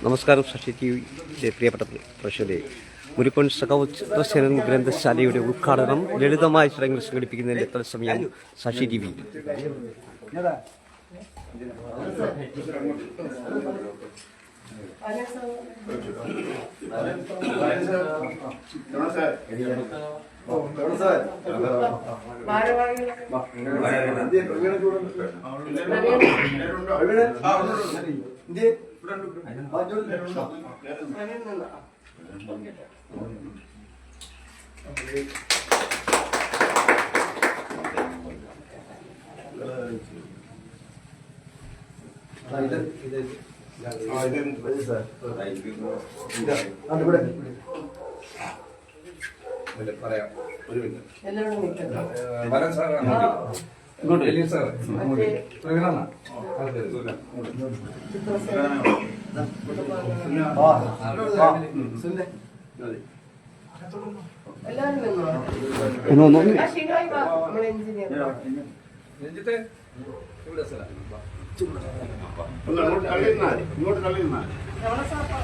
നമസ്കാരം സഷി ടി വിയുടെ പ്രിയപ്പെട്ട പ്രശ്നത്തെ മുരിപ്പൻ സഖാവ് ചിത്രസേനൻ ഗ്രന്ഥശാലയുടെ ഉദ്ഘാടനം ലളിതമായ ചടങ്ങുകൾ എത്ര തത്സമയം സഷി ടി വി. പറയാം ഒരു മിനിറ്റ്. വരാൻ സാറാണ് ഇങ്ങോട്ട് എലീൻ സാറ് പ്രകടന എല്ലാവരും നിന്നോ? ഒന്ന് ഒന്ന് ഒന്ന് ആ, ഷിനോയ് വാ, നമ്മുടെ എഞ്ചിനീയർ. രഞ്ജിത്തെ ഇവിടെ സാർ ഒന്ന് അങ്ങോട്ട് തള്ളി നിന്നാൽ മതി. ഇങ്ങോട്ട് തള്ളി നിന്നാൽ മതി. രമണ സാർ വാ.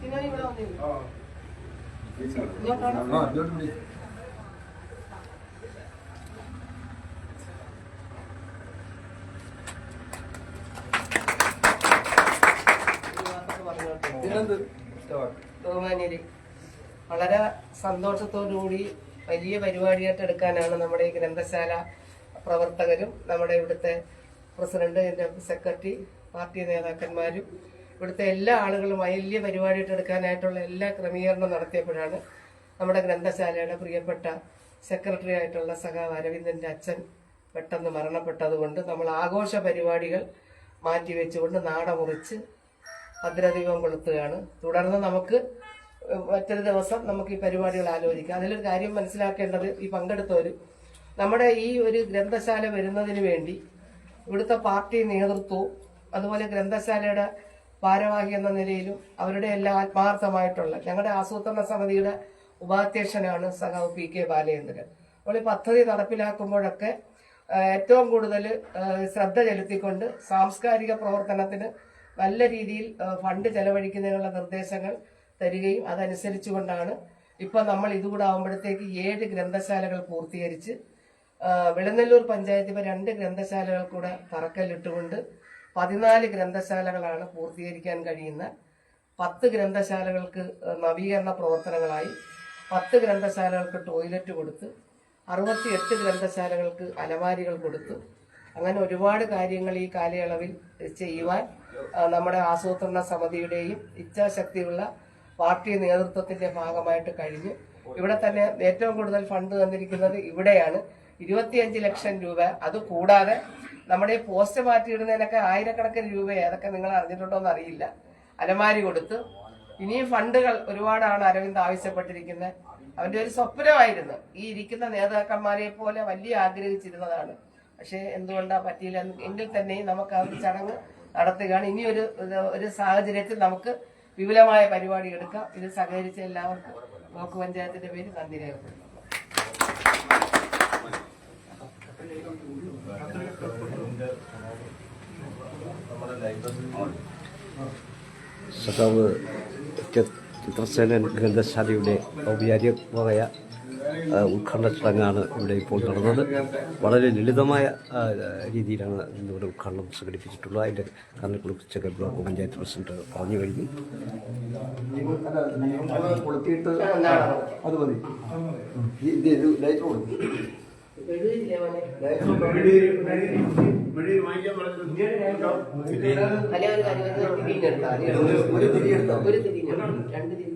ഷിനോയ് ഇവിടെ വന്നിരുന്നു. ഇങ്ങോട്ടാണോ? ഈ വാർത്ത ബഹുമാന്യരെ വളരെ സന്തോഷത്തോടുകൂടി വലിയ പരിപാടിയായിട്ട് എടുക്കാനാണ് നമ്മുടെ ഈ ഗ്രന്ഥശാല പ്രവർത്തകരും നമ്മുടെ ഇവിടുത്തെ പ്രസിഡന്റ് സെക്രട്ടറി പാർട്ടി നേതാക്കന്മാരും ഇവിടുത്തെ എല്ലാ ആളുകളും വലിയ പരിപാടിയായിട്ട് എടുക്കാനായിട്ടുള്ള എല്ലാ ക്രമീകരണം നടത്തിയപ്പോഴാണ് നമ്മുടെ ഗ്രന്ഥശാലയുടെ പ്രിയപ്പെട്ട സെക്രട്ടറി ആയിട്ടുള്ള സഖാവ് അരവിന്ദന്റെ അച്ഛൻ പെട്ടെന്ന് മരണപ്പെട്ടതുകൊണ്ട് നമ്മൾ ആഘോഷ പരിപാടികൾ മാറ്റിവെച്ചുകൊണ്ട് നാട മുറിച്ച് ഭദ്രദീപം കൊളുത്തുകയാണ്. തുടർന്ന് നമുക്ക് മറ്റൊരു ദിവസം നമുക്ക് ഈ പരിപാടികൾ ആലോചിക്കാം. അതിലൊരു കാര്യം മനസ്സിലാക്കേണ്ടത് ഈ പങ്കെടുത്തവർ നമ്മുടെ ഈ ഒരു ഗ്രന്ഥശാല വരുന്നതിന് വേണ്ടി ഇവിടുത്തെ പാർട്ടി നേതൃത്വവും അതുപോലെ ഗ്രന്ഥശാലയുടെ ഭാരവാഹി എന്ന നിലയിലും അവരുടെ എല്ലാം ആത്മാർത്ഥമായിട്ടുള്ള ഞങ്ങളുടെ ആസൂത്രണ സമിതിയുടെ ഉപാധ്യക്ഷനാണ് സഖാവ് പി കെ ബാലചന്ദ്രൻ അപ്പോൾ ഈ പദ്ധതി നടപ്പിലാക്കുമ്പോഴൊക്കെ ഏറ്റവും കൂടുതൽ ശ്രദ്ധ ചെലുത്തിക്കൊണ്ട് സാംസ്കാരിക പ്രവർത്തനത്തിന് നല്ല രീതിയിൽ ഫണ്ട് ചെലവഴിക്കുന്നതിനുള്ള നിർദ്ദേശങ്ങൾ തരികയും അതനുസരിച്ചുകൊണ്ടാണ് ഇപ്പൊ നമ്മൾ ഇതുകൂടെ ആകുമ്പോഴത്തേക്ക് ഏഴ് ഗ്രന്ഥശാലകൾ പൂർത്തീകരിച്ച് വിളനെല്ലൂർ പഞ്ചായത്ത് ഇപ്പൊ രണ്ട് ഗ്രന്ഥശാലകൾ കൂടെ തറക്കല്ലിട്ടുകൊണ്ട് പതിനാല് ഗ്രന്ഥശാലകളാണ് പൂർത്തീകരിക്കാൻ കഴിയുന്ന പത്ത് ഗ്രന്ഥശാലകൾക്ക് നവീകരണ പ്രവർത്തനങ്ങളായി പത്ത് ഗ്രന്ഥശാലകൾക്ക് ടോയ്ലറ്റ് കൊടുത്ത് അറുപത്തിയെട്ട് ഗ്രന്ഥശാലകൾക്ക് അലമാരികൾ കൊടുത്തു അങ്ങനെ ഒരുപാട് കാര്യങ്ങൾ ഈ കാലയളവിൽ ചെയ്യുവാൻ നമ്മുടെ ആസൂത്രണ സമിതിയുടെയും ഇച്ഛാശക്തിയുള്ള പാർട്ടി നേതൃത്വത്തിന്റെ ഭാഗമായിട്ട് കഴിഞ്ഞു. ഇവിടെ തന്നെ ഏറ്റവും കൂടുതൽ ഫണ്ട് തന്നിരിക്കുന്നത് ഇവിടെയാണ്. ഇരുപത്തിയഞ്ച് ലക്ഷം രൂപ. അത് കൂടാതെ നമ്മുടെ പോസ്റ്റ് പോസ്റ്റ് മാറ്റിയിടുന്നതിനൊക്കെ ആയിരക്കണക്കിന് രൂപ അതൊക്കെ നിങ്ങൾ അറിഞ്ഞിട്ടുണ്ടോ എന്ന് അറിയില്ല അലമാരി കൊടുത്തു. ഇനിയും ഫണ്ടുകൾ ഒരുപാടാണ് അരവിന്ദ് ആവശ്യപ്പെട്ടിരിക്കുന്നത്. അവന്റെ ഒരു സ്വപ്നമായിരുന്നു. ഈ ഇരിക്കുന്ന നേതാക്കന്മാരെ പോലെ വലിയ ആഗ്രഹിച്ചിരുന്നതാണ്. പക്ഷേ എന്തുകൊണ്ടാ പറ്റിയില്ല? എങ്കിൽ തന്നെയും നമുക്ക് ആ ഒരു ചടങ്ങ് നടത്തുകയാണ്. ഇനി ഒരു ഒരു- സാഹചര്യത്തിൽ നമുക്ക് വിപുലമായ പരിപാടി എടുക്കാം. ഇത് സഹകരിച്ച എല്ലാവർക്കും ബ്ലോക്ക് പഞ്ചായത്തിന്റെ പേര് നന്ദി രേഖപ്പെടുത്തുന്നു. സഖാവ് ചിത്രസേനൻ ഗ്രന്ഥശാലയുടെ ഔപചാരികമായ ഉദ്ഘാടന ചടങ്ങാണ് ഇവിടെ ഇപ്പോൾ നടന്നത്. വളരെ ലളിതമായ രീതിയിലാണ് ഇന്നിവിടെ ഉദ്ഘാടനം സംഘടിപ്പിച്ചിട്ടുള്ളത്. അതിന്റെ കണ്ണുകുളിച്ചൊക്കെ ബ്ലോക്ക് പഞ്ചായത്ത് പ്രസിഡന്റ് പറഞ്ഞു കഴിഞ്ഞു. ഒരു തിരി രണ്ട് തിരി?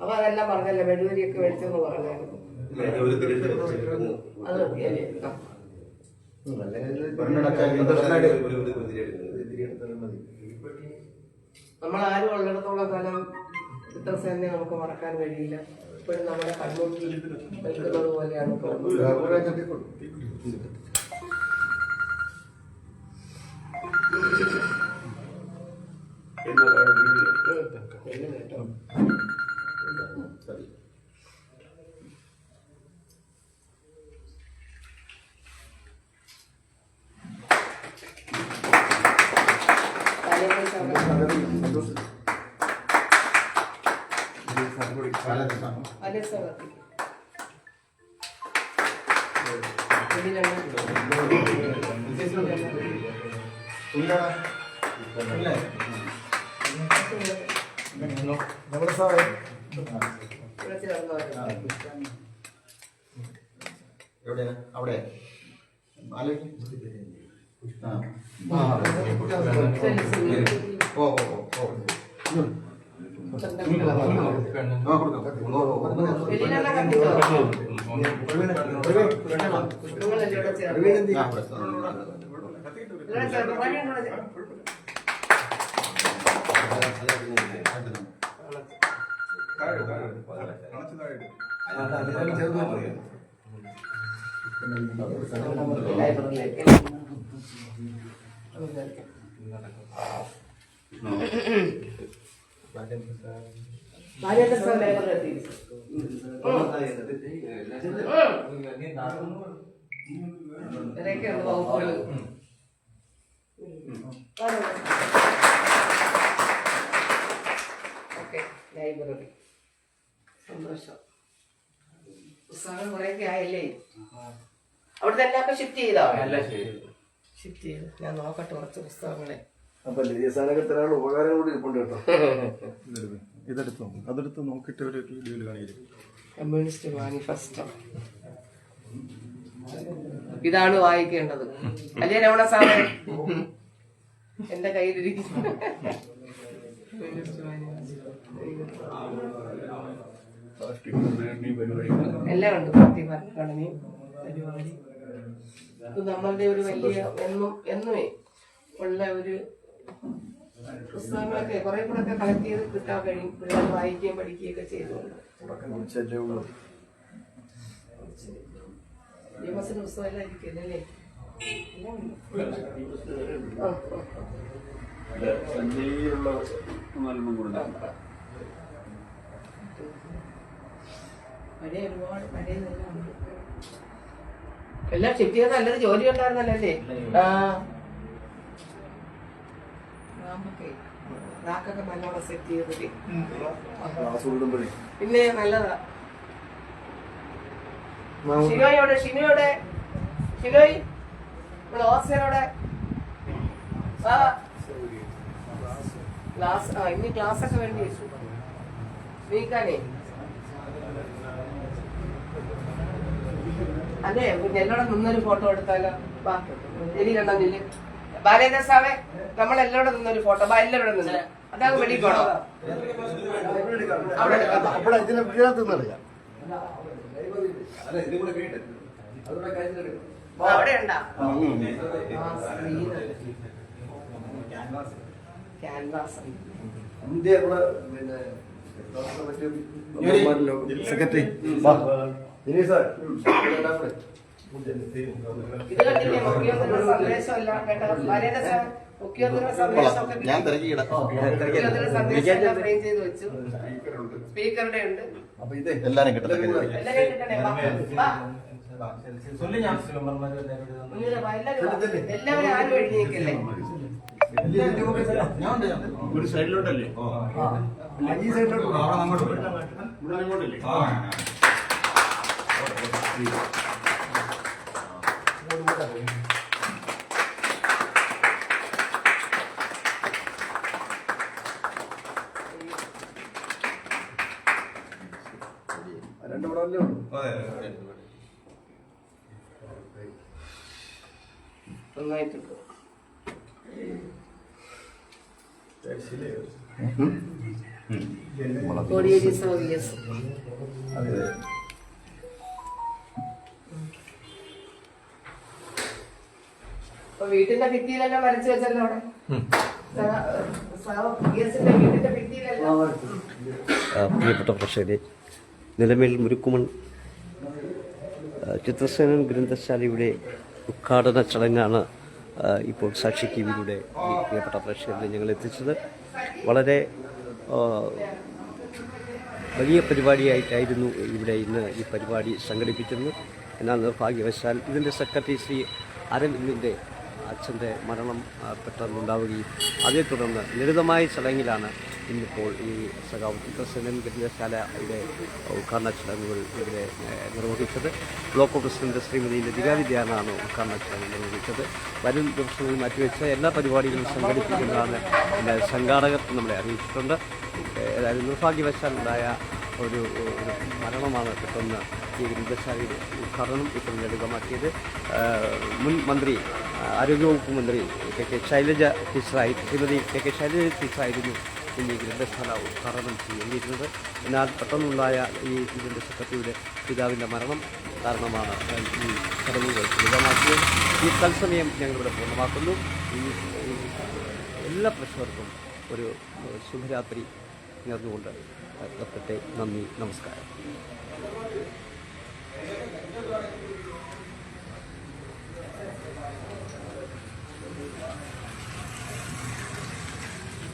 അപ്പൊ അതെല്ലാം പറഞ്ഞല്ലേ വെടുവരിയൊക്കെ മേടിച്ചെന്ന് പറഞ്ഞായിരുന്നു അത് മതിയല്ലേ. നമ്മൾ ആരും ഉള്ളിടത്തോളം കാലം ചിത്രസേനയെ നമുക്ക് മറക്കാൻ കഴിയില്ല ഇപ്പോഴും നമ്മുടെ കണ്ണൂരിൽ പോലെയാണ് ഇപ്പോൾ. ഉണ്ടോ ഇല്ല നമ്മുടെ സാറേ. എവിടെയാണ് അവിടെ. ഓ ഓ ഓ ഓ. ഇവരൊക്കെയുണ്ട് വകുപ്പുകൾ. Okay library. സന്തോഷം. പുസ്തകങ്ങൾ കുറേയൊക്കെ ആയില്ലേ? അവിടുത്തെ എല്ലാവർക്കും ഷിഫ്റ്റ് ചെയ്തോ? ഷിഫ്റ്റ് ചെയ്തു. ഞാൻ നോക്കട്ടെ കുറച്ച് പുസ്തകങ്ങളെ. അപ്പൊ ലിസാനൊക്കെ ഇത്ര ആൾ ഉപകാരം കൂടി ഇരിപ്പുണ്ട് കേട്ടോ. ഇതെടുത്തോ അതെടുത്ത് നോക്കിയിട്ട് ഒരു വീഡിയോയിൽ കാണിക്കും കമ്മ്യൂണിസ്റ്റ് മാനിഫെസ്റ്റോ ഇതാണ് വായിക്കേണ്ടത്. അല്ലേ രമണ സാറേ? എന്റെ കയ്യിലിരിക്കുന്നു. Communist manifesto. എല്ലാം ഉണ്ട് പാർട്ടി ഭരണഘടനയും പരിപാടി. ഇത് നമ്മളുടെ ഒരു വലിയ എന്നും എന്നുമേ ഉള്ള ഒരു പുസ്തകങ്ങളൊക്കെ കുറെ കൂടെ ഒക്കെ കളക്ട് ചെയ്ത് കിട്ടാൻ കഴിയും പിള്ളേർ വായിക്കുകയും പഠിക്കുകയും ഒക്കെ ചെയ്തുകൊണ്ട് കുടിച്ചല്ലേ ഉള്ളൂ നിയമസിന്റെ പുസ്തകം എല്ലാം ഇരിക്കുന്നല്ലേ എല്ലാം ഉണ്ട്. ആ, ആ. പഴയ ഒരുപാട് പഴയതെല്ലാം ഉണ്ട്. എല്ലാം ഷിഫ്റ്റ് ചെയ്ത് നല്ലൊരു ജോലി ഉണ്ടായിരുന്നല്ലോ അല്ലേ? ആ. റാമ്പൊക്കെ റാക്കൊക്കെ നല്ലോണം സെറ്റ് ചെയ്തിട്ട് ക്ലാസ് പിന്നെ നല്ലതാ. ഷിനോയോടെ ഷിനോയോടെ ഷിനോയ് ഓസ്റ്റിനോടെ ക്ലാസ് ആ. ഇനി ക്ലാസ് ഒക്കെ വേണ്ടി വെച്ചു. നീക്കാനേ. അതെ എല്ലാവരും നിന്നൊരു ഫോട്ടോ എടുത്താലോ? വാ. എലി കണ്ടാ നില്ല് ബാലേന്ദ്ര സാവേ നമ്മൾ എല്ലാവരും നിന്നൊരു ഫോട്ടോ ബാ എല്ലാവരും നിന്ന്. അതാ വെളിയിൽ പോണോ? അവിടെ അവിടെ ഉണ്ടാ? ക്യാൻവാസ് ഇന്ത്യ സെക്രട്ടറി ഇനി സാർ ഇത് കണ്ടില്ലേ മുഖ്യമന്ത്രിയുടെ സന്ദേശം എല്ലാം കേട്ടോ സാർ മുഖ്യമന്ത്രിയുടെ സന്ദേശം ഒക്കെ ഞാൻ തിരക്കിയിടാം മുഖ്യമന്ത്രിയുടെ സന്ദേശം എല്ലാം ഫ്രെയിം ചെയ്ത് വെച്ചു. സ്പീക്കറുടെ ഉണ്ട്. അപ്പൊ ഇത്. എല്ലാരും കിട്ടത്തക്ക രീതിയിൽ. എല്ലാവരും കിട്ടണേ വാ, വാ. മുന്നിൽ വാ, എല്ലാവരും വാ. എല്ലാവരും ആരും എഴുതി നിൽക്കല്ലേ ഒരു സൈഡിലോട്ടല്ലേ? ഈ സൈഡിലോട്ട് ഇവിടെ അങ്ങോട്ടല്ലേ? രണ്ട് പടമല്ലേ ഉള്ളൂ നന്നായിട്ടുണ്ട്. കോടിയേരി സൗകര്യസ് അപ്പൊ വീട്ടിന്റെ ഭിത്തിയിലല്ല വരച്ചു വെച്ചല്ലോ അവിടെ. സൗകര്യസിന്റെ വീട്ടിന്റെ ഭിത്തിയിലെല്ലാം. പ്രിയപ്പെട്ട പ്രേക്ഷകരെ നിലമേൽ മുരുക്കുമൺ ചിത്രസേനൻ ഗ്രന്ഥശാലയുടെ ഉദ്ഘാടന ചടങ്ങാണ് ഇപ്പോൾ സാക്ഷി ടി വിയിലൂടെ ഈ പ്രിയപ്പെട്ട പ്രേക്ഷകരിൽ ഞങ്ങൾ എത്തിച്ചത്. വളരെ വലിയ പരിപാടിയായിട്ടായിരുന്നു ഇവിടെ ഇന്ന് ഈ പരിപാടി സംഘടിപ്പിച്ചിരുന്നത് എന്നാൽ നിർഭാഗ്യവശാൽ ഇതിന്റെ സെക്രട്ടറി ശ്രീ അരവിന്ദിന്റെ അച്ഛന്റെ മരണം പെട്ടെന്നുണ്ടാവുകയും അതേ തുടർന്ന് ലളിതമായ ചടങ്ങിലാണ് ഇന്നിപ്പോൾ ഈ സഖാവ് ചിത്രസേനൻ ഗ്രന്ഥശാലയുടെ ഉദ്ഘാടന ചടങ്ങുകൾ ഇവിടെ നിർവഹിച്ചത്. ബ്ലോക്ക് പ്രസിഡന്റ് ശ്രീമതി ലതിക വിദ്യാനാണ് ഉദ്ഘാടന ചടങ്ങ് നിർവഹിച്ചത്. വരും ദിവസങ്ങളിൽ മാറ്റിവെച്ച എല്ലാ പരിപാടികളും സംഘടിപ്പിക്കുന്നതാണ് എന്റെ സംഘാടകർ നമ്മളെ അറിയിച്ചിട്ടുണ്ട്. ഏതായാലും നിർഭാഗ്യവശാലുണ്ടായ ഒരു ഒരു മരണമാണ് പെട്ടെന്ന് ഈ ഗ്രന്ഥശാലയുടെ ഉദ്ഘാടനം ഇപ്പോൾ ലളിതമാക്കിയത്. മുൻ മന്ത്രി ആരോഗ്യവകുപ്പ് മന്ത്രി കെ കെ ശൈലജ ടീച്ചറായി ശ്രീമതി കെ കെ ശൈലജ ടീച്ചറായിരുന്നു ഈ ഗ്രന്ഥശാല ഉദ്ഘാടനം ചെയ്യേണ്ടിയിരുന്നത്. എന്നാൽ പെട്ടെന്നുണ്ടായ ഈ ഇതിന്റെ സെക്രട്ടറിയുടെ പിതാവിന്റെ മരണം കാരണമാണ് ഈ ചടങ്ങുകൾ ലളിതമാക്കിയത്. ഈ തത്സമയം ഞങ്ങളിവിടെ പൂർണമാക്കുന്നു. ഈ എല്ലാ പ്രശ്നർക്കും ഒരു ശുഭരാത്രി നേർന്നുകൊണ്ട് നിർത്തട്ടെ നന്ദി നമസ്കാരം.